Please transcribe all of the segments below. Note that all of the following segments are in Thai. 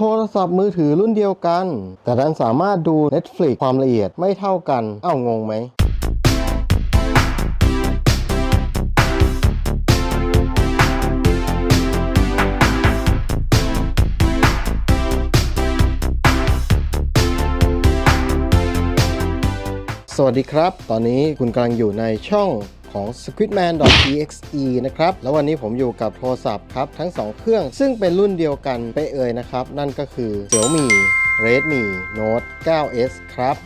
โทรศัพท์มือถือรุ่นเดียวกัน แต่ดันสามารถดู Netflix ความละเอียดไม่เท่ากัน เอ้างงไหมสวัสดีครับ ตอนนี้คุณกำลังอยู่ในช่อง ของ squidman.exe นะครับ แล้ววันนี้ผมอยู่กับโทรศัพท์ครับ ทั้ง 2 เครื่อง ซึ่งเป็นรุ่นเดียวกันไปเอ่ยนะครับ นั่นก็คือ Xiaomi Redmi Note 9s ครับ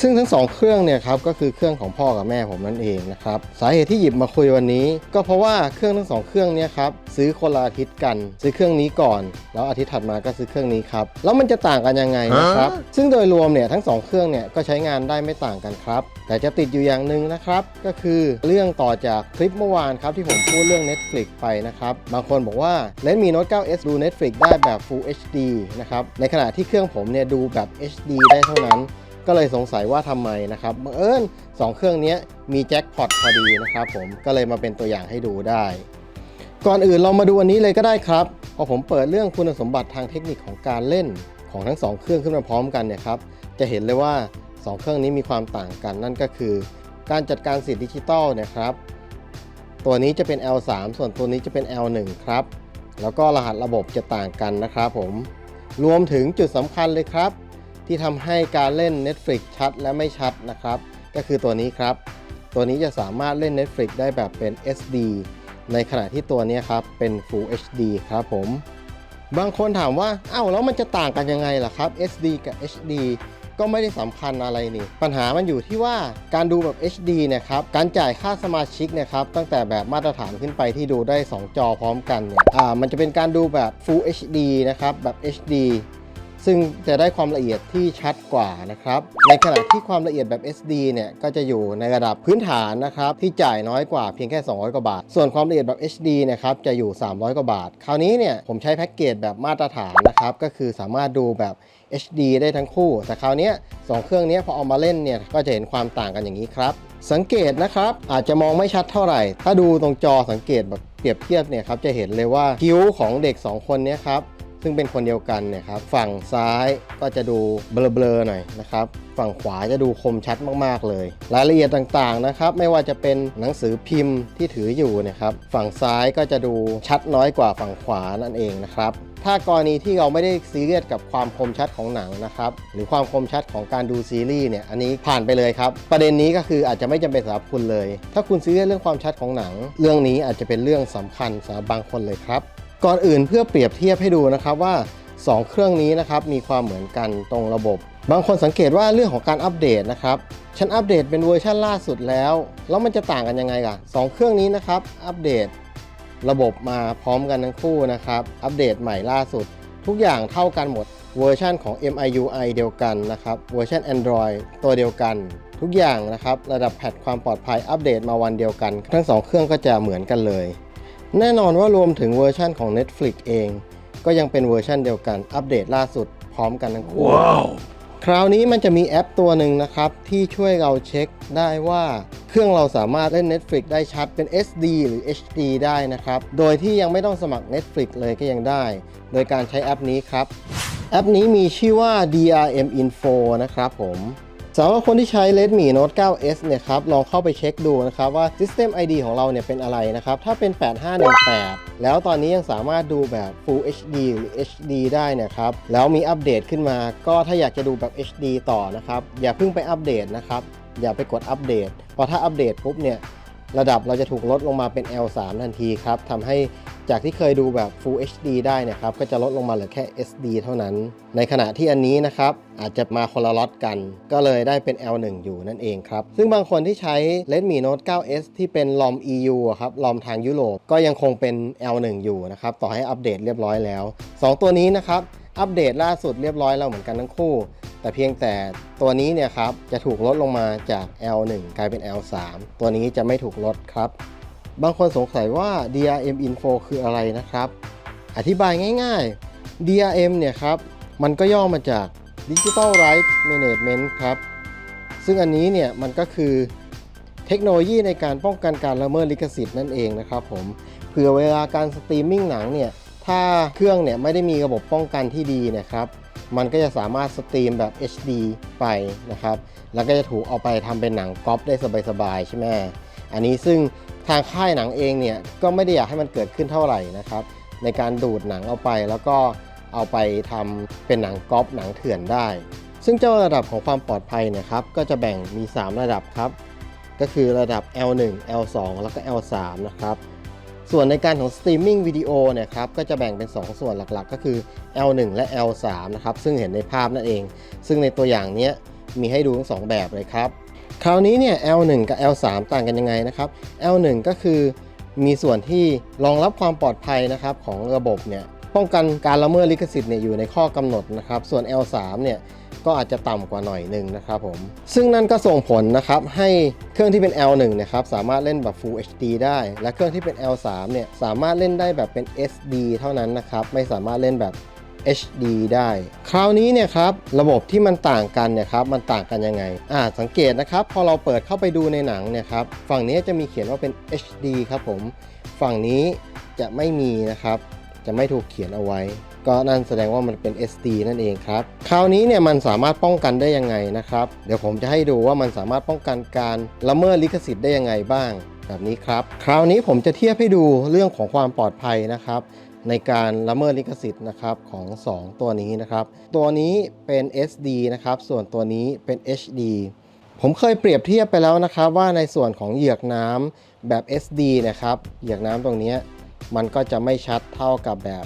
ซึ่งทั้งสองเครื่องเนี่ยครับก็คือเครื่องของพ่อกับแม่ผมนั่นเองนะครับสาเหตุที่หยิบมาคุยวันนี้ ก็เพราะว่าเครื่องทั้งสองเครื่องเนี่ยครับซื้อคนละอาทิตย์กัน ซื้อเครื่องนี้ก่อน แล้วอาทิตย์ถัดมาก็ซื้อเครื่องนี้ครับแล้วมันจะต่างกันยังไงนะครับซึ่งโดยรวมเนี่ยทั้งสองเครื่องเนี่ยก็ใช้งานได้ไม่ต่างกันครับแต่จะติดอยู่อย่างหนึ่งนะครับก็คือเรื่องต่อจากคลิปเมื่อวานครับที่ผมพูดเรื่อง Netflix ไปนะครับบางคนบอกว่า Redmi Note 9s ดู Netflix ได้แบบ Full HD นะครับในขณะที่เครื่องผมเนี่ยดูแบบ HD ได้เท่านั้น ก็เลยสงสัยว่าทำไมนะครับบังเอิญ2เครื่องนี้มีแจ็คพอตพอดีนะครับผมก็เลยมาเป็นตัวอย่างให้ดูได้ ก่อนอื่นเรามาดูอันนี้เลยก็ได้ครับพอผมเปิดเรื่องคุณสมบัติทางเทคนิคของการเล่นของทั้ง 2 เครื่องขึ้นมาพร้อมกันเนี่ยครับจะเห็นเลยว่า 2 เครื่องนี้มีความต่างกัน นั่นก็คือ การจัดการสีดิจิตอลเนะครับ ตัวนี้จะเป็น L3 ส่วนตัวนี้จะเป็น L1 ครับแล้วก็รหัสระบบจะต่างกันนะครับผมรวมถึงจุดสำคัญเลยครับ ที่ทำให้การเล่น Netflix ชัดและไม่ชัดนะครับ ก็คือตัวนี้ครับ ตัวนี้จะสามารถเล่น Netflix ได้แบบเป็น SD ในขณะที่ตัวนี้ครับเป็น Full HD ครับผม บางคนถามว่าอ้าวแล้วมันจะต่างกันยังไงล่ะครับ SD กับ HD ก็ไม่ได้สำคัญอะไรนี่ ปัญหามันอยู่ที่ว่าการดูแบบ HD เนี่ยครับ การจ่ายค่าสมาชิกเนะครับ ตั้งแต่แบบมาตรฐานขึ้นไปที่ดูได้ 2 จอพร้อมกันเนี่ย อ่า มันจะเป็นการดูแบบ Full HD นะครับ แบบ HD ซึ่งจะได้ความละเอียดที่ชัดกว่านะครับ ในขณะที่ความละเอียดแบบ SD เนี่ยก็จะอยู่ในระดับพื้นฐานนะครับที่จ่ายน้อยกว่าเพียงแค่ 200 กว่าบาท ส่วนความละเอียดแบบ HD นะครับจะอยู่ 300 กว่าบาท คราวนี้เนี่ยผมใช้แพ็กเกจแบบมาตรฐานนะครับก็คือสามารถดูแบบ HD ได้ทั้งคู่ แต่คราวนี้สองเครื่องนี้พอเอามาเล่นเนี่ยก็จะเห็นความต่างกันอย่างนี้ครับ สังเกตนะครับอาจจะมองไม่ชัดเท่าไหร่ ถ้าดูตรงจอสังเกตแบบเปรียบเทียบเนี่ยครับจะเห็นเลยว่าคิ้วของเด็ก 2 คนนี้ครับ ซึ่งเป็นคนเดียวกันเนี่ยครับฝั่งซ้ายก็จะดูเบลอๆหน่อยนะครับฝั่งขวาจะดูคมชัดมากๆเลย รายละเอียดต่างๆนะครับไม่ว่าจะเป็นหนังสือพิมพ์ที่ถืออยู่เนะครับฝั่งซ้ายก็จะดูชัดน้อยกว่าฝั่งขวานั่นเองนะครับถ้ากรณีที่เราไม่ได้ซีเรียสกับความคมชัดของหนังนะครับหรือความคมชัดของการดูซีรีส์เนี่ยอันนี้ผ่านไปเลยครับ ประเด็นนี้ก็คืออาจจะไม่จำเป็นสำหรับคุณเลย ถ้าคุณซีเรียสเรื่องความชัดของหนัง เรื่องนี้อาจจะเป็นเรื่องสำคัญสำหรับบางคนเลยครับ ก่อนอื่นเพื่อเปรียบเทียบให้ดูนะครับว่า 2 เครื่องนี้นะครับมีความเหมือนกันตรงระบบ บางคนสังเกตว่าเรื่องของการอัปเดตนะครับฉันอัปเดตเป็นเวอร์ชันล่าสุดแล้ว แล้วมันจะต่างกันยังไงกันสองเครื่องนี้นะครับอัปเดตระบบมาพร้อมกันทั้งคู่นะครับ อัปเดตใหม่ล่าสุด ทุกอย่างเท่ากันหมดเวอร์ชันของ MIUI เดียวกันนะครับเวอร์ชัน Android ตัวเดียวกัน ทุกอย่างนะครับ ระดับแพทความปลอดภัยอัปเดตมาวันเดียวกัน ทั้งสองเครื่องก็จะเหมือนกันเลย แน่นอนว่ารวมถึงเวอร์ชันของ Netflix เอง ก็ยังเป็นเวอร์ชันเดียวกันอัปเดตล่าสุดพร้อมกันทั้งคู่คราวนี้มันจะมีแอปตัวหนึ่งนะครับ ที่ช่วยเราเช็คได้ว่าเครื่องเราสามารถเล่น Netflix ได้ชัดเป็น SD หรือ HD ได้นะครับ โดยที่ยังไม่ต้องสมัคร Netflix เลยก็ยังได้ โดยการใช้แอปนี้ครับ แอปนี้มีชื่อว่า DRM Info นะครับผม สำหรับคนที่ใช้ Redmi Note 9s เนี่ยครับลองเข้าไปเช็คดูนะครับว่า System ID ของเราเนี่ยเป็นอะไรนะครับ ถ้าเป็น 8518 แล้วตอนนี้ยังสามารถดูแบบ Full HD หรือ HD ได้เนะครับ แล้วมีอัปเดตขึ้นมา ก็ถ้าอยากจะดูแบบ HD ต่อนะครับ อย่าเพิ่งไปอัปเดตนะครับ อย่าไปกดอัปเดตเพราะถ้าอัปเดตปุ๊บเนี่ย ระดับเราจะถูกลดลงมาเป็น L3 ทันทีครับทำให้จากที่เคยดูแบบ Full HD ได้นะครับก็จะลดลงมาเหลือแค่ SD เท่านั้น ในขณะที่อันนี้นะครับอาจจะมาคนละล็อตกัน ก็เลยได้เป็น L1 อยู่นั่นเองครับ ซึ่งบางคนที่ใช้ Redmi Note 9s ที่เป็น ROM EU ครับ ROM ทางยุโรปก็ยังคงเป็น L1 อยู่นะครับต่อให้อัปเดตเรียบร้อยแล้ว 2 ตัวนี้นะครับ อัปเดตล่าสุดเรียบร้อยแล้วเหมือนกันทั้งคู่ แต่เพียงแต่ตัวนี้เนี่ยครับจะถูกลดลงมาจาก L1 กลายเป็น L3 ตัวนี้จะไม่ถูกลดครับ บางคนสงสัยว่า DRM Info คืออะไรนะครับ อธิบายง่าย ๆ DRM เนี่ยครับมันก็ย่อมาจาก Digital Rights Management ครับ ซึ่งอันนี้เนี่ยมันก็คือเทคโนโลยีในการป้องกันการละเมิดลิขสิทธิ์นั่นเองนะครับผมเผื่อเวลาการสตรีมมิ่งหนังเนี่ย ถ้าเครื่องเนี่ยไม่ได้มีระบบป้องกันที่ดีนะครับ มันก็จะสามารถสตรีมแบบ HD ไปนะครับ แล้วก็จะถูกเอาไปทำเป็นหนังก๊อปได้สบายๆใช่ไหมอันนี้ซึ่งทางค่ายหนังเองเนี่ยก็ไม่ได้อยากให้มันเกิดขึ้นเท่าไหร่นะครับ ในการดูดหนังเอาไปแล้วก็เอาไปทำเป็นหนังก๊อปหนังเถื่อนได้ ซึ่งเจ้าระดับของความปลอดภัยนยครับ ก็จะแบ่งมี 3 ระดับครับ ก็คือระดับ L1 L2 แล้วก็ L3 นะครับ ส่วนในการของสตรีมมิ่งวิดีโอเนี่ยครับก็จะแบ่งเป็น 2 ส่วนหลักๆ ก็คือ L1 และ L3 นะครับซึ่งเห็นในภาพนั่นเอง ซึ่งในตัวอย่างนี้มีให้ดูทั้งสองแบบเลยครับ คราวนี้เนี่ย L1 กับ L3 ต่างกันยังไงนะครับ L1 ก็คือมีส่วนที่รองรับความปลอดภัยนะครับของระบบเนี่ยป้องกันการละเมิดลิขสิทธิ์เนี่ยอยู่ในข้อกำหนดนะครับส่วน L3 เนี่ย ก็อาจจะต่ำกว่าหน่อยหนึ่งนะครับผม ซึ่งนั่นก็ส่งผลนะครับให้เครื่องที่เป็น L1 นะครับสามารถเล่นแบบ Full HD ได้ และเครื่องที่เป็น L3 เนี่ยสามารถเล่นได้แบบเป็น SD เท่านั้นนะครับไม่สามารถเล่นแบบ HD ได้ คราวนี้เนี่ยครับระบบที่มันต่างกันเนี่ยครับมันต่างกันยังไงอ่าสังเกตนะครับพอเราเปิดเข้าไปดูในหนังเนี่ยครับฝั่งนี้จะมีเขียนว่าเป็น HD ครับผม ฝั่งนี้จะไม่มีนะครับจะไม่ถูกเขียนเอาไว้ ก็นั่นแสดงว่ามันเป็น SD นั่นเองครับ คราวนี้เนี่ยมันสามารถป้องกันได้ยังไงนะครับ เดี๋ยวผมจะให้ดูว่ามันสามารถป้องกันการละเมิดลิขสิทธิ์ได้ยังไงบ้าง แบบนี้ครับ คราวนี้ผมจะเทียบให้ดูเรื่องของความปลอดภัยนะครับ ในการละเมิดลิขสิทธิ์นะครับของ 2 ตัวนี้นะครับ ตัวนี้เป็น SD นะครับ ส่วนตัวนี้เป็น HD ผมเคยเปรียบเทียบไปแล้วนะครับว่าในส่วนของเหยือกน้ำแบบ SD นะครับเหยือกน้ำตรงนี้มันก็จะไม่ชัดเท่ากับแบบ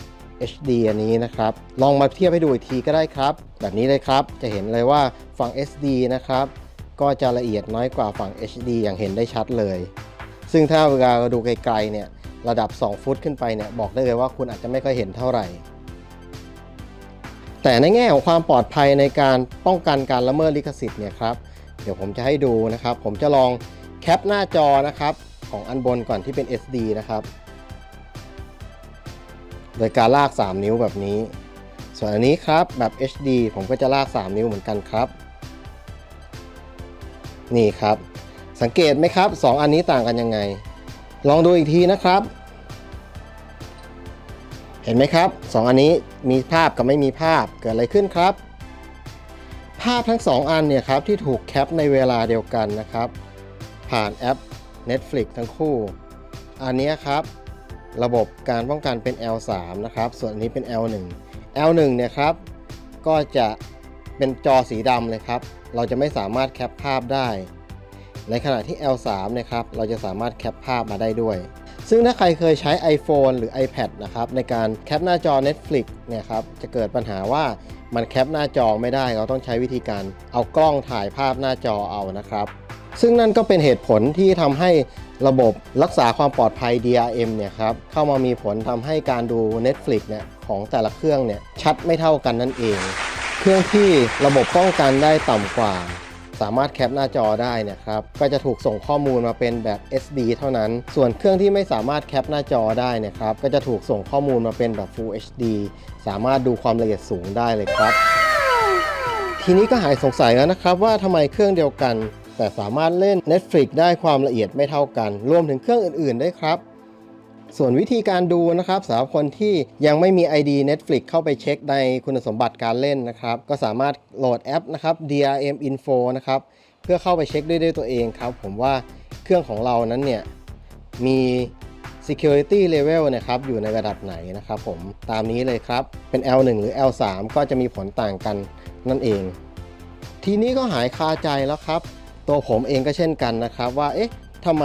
HD อันนี้นะครับ ลองมาเทียบให้ดูอีกทีก็ได้ครับ แบบนี้เลยครับ จะเห็นเลยว่าฝั่ง SD นะครับ ก็จะละเอียดน้อยกว่าฝั่ง HD อย่างเห็นได้ชัดเลย ซึ่งถ้าเวลาเราดูไกลๆเนี่ย ระดับ 2 ฟุตขึ้นไปเนี่ย บอกได้เลยว่าคุณอาจจะไม่ค่อยเห็นเท่าไหร่ แต่ในแง่ของความปลอดภัยในการป้องกันการละเมิดลิขสิทธิ์เนี่ยครับ เดี๋ยวผมจะให้ดูนะครับ ผมจะลองแคปหน้าจอนะครับของอันบนก่อนที่เป็น SD นะครับ ดยการลาก 3 นิ้วแบบนี้ ส่วนอันนี้ครับแบบ HD ผมก็จะลาก 3 นิ้วเหมือนกันครับ นี่ครับ สังเกตไหมครับ 2 อันนี้ต่างกันยังไง ลองดูอีกทีนะครับ เห็นไหมครับ 2 อันนี้มีภาพกับไม่มีภาพเกิดอะไรขึ้นครับ ภาพทั้ง 2 อันเนี่ยครับที่ถูกแคปในเวลาเดียวกันนะครับ ผ่านแอป Netflix ทั้งคู่ อันนี้ครับ ระบบการป้องกันเป็น L3 นะครับ ส่วนอันนี้เป็น L1 L1 เนี่ยครับ ก็จะเป็นจอสีดำเลยครับ เราจะไม่สามารถแคปภาพได้ ในขณะที่ L3 เนี่ยครับ เราจะสามารถแคปภาพมาได้ด้วย ซึ่งถ้าใครเคยใช้ iPhone หรือ iPad นะครับ ในการแคปหน้าจอ Netflix เนี่ยครับ จะเกิดปัญหาว่ามันแคปหน้าจอไม่ได้ เราต้องใช้วิธีการเอากล้องถ่ายภาพหน้าจอเอานะครับ ซึ่งนั่นก็เป็นเหตุผลที่ทำให้ระบบรักษาความปลอดภัย DRM เนี่ยครับเข้ามามีผลทำให้การดู Netflix เนี่ยของแต่ละเครื่องเนี่ยชัดไม่เท่ากันนั่นเอง เครื่องที่ระบบป้องกันได้ต่ำกว่า สามารถแคปหน้าจอได้เนี่ยครับก็จะถูกส่งข้อมูลมาเป็นแบบ SD เท่านั้น ส่วนเครื่องที่ไม่สามารถแคปหน้าจอได้เนะครับก็จะถูกส่งข้อมูลมาเป็นแบบ Full HD สามารถดูความละเอียดสูงได้เลยครับ ทีนี้ก็หายสงสัยแล้วนะครับว่าทำไมเครื่องเดียวกัน แต่สามารถเล่น Netflix ได้ความละเอียดไม่เท่ากัน รวมถึงเครื่องอื่นๆด้วยครับ ส่วนวิธีการดูนะครับสำหรับคนที่ยังไม่มี ID Netflix เข้าไปเช็คในคุณสมบัติการเล่นนะครับ ก็สามารถโหลดแอปนะครับ DRM Info นะครับเพื่อเข้าไปเช็คได้ด้วยตัวเองครับ ผมว่าเครื่องของเรานั้นเนี่ยมี security level นะครับอยู่ในระดับไหนนะครับผมตามนี้เลยครับเป็น L1 หรือ L3 ก็จะมีผลต่างกันนั่นเอง ทีนี้ก็หายคาใจแล้วครับ ตัวผมเองก็เช่นกันนะครับว่าเอ๊ะทำไม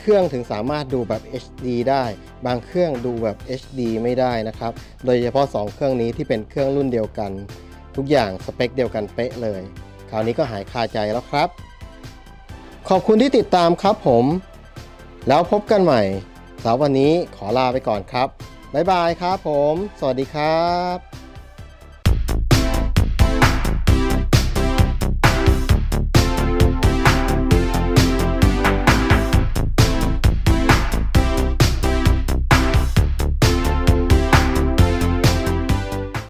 เครื่องถึงสามารถดูแบบ HD ได้ บางเครื่องดูแบบ HD ไม่ได้นะครับ โดยเฉพาะ 2 เครื่องนี้ที่เป็นเครื่องรุ่นเดียวกัน ทุกอย่างสเปคเดียวกันเป๊ะเลย คราวนี้ก็หายคาใจแล้วครับ ขอบคุณที่ติดตามครับผม แล้วพบกันใหม่สำหรับวันนี้ขอลาไปก่อนครับบ๊ายบายครับผม สวัสดีครับ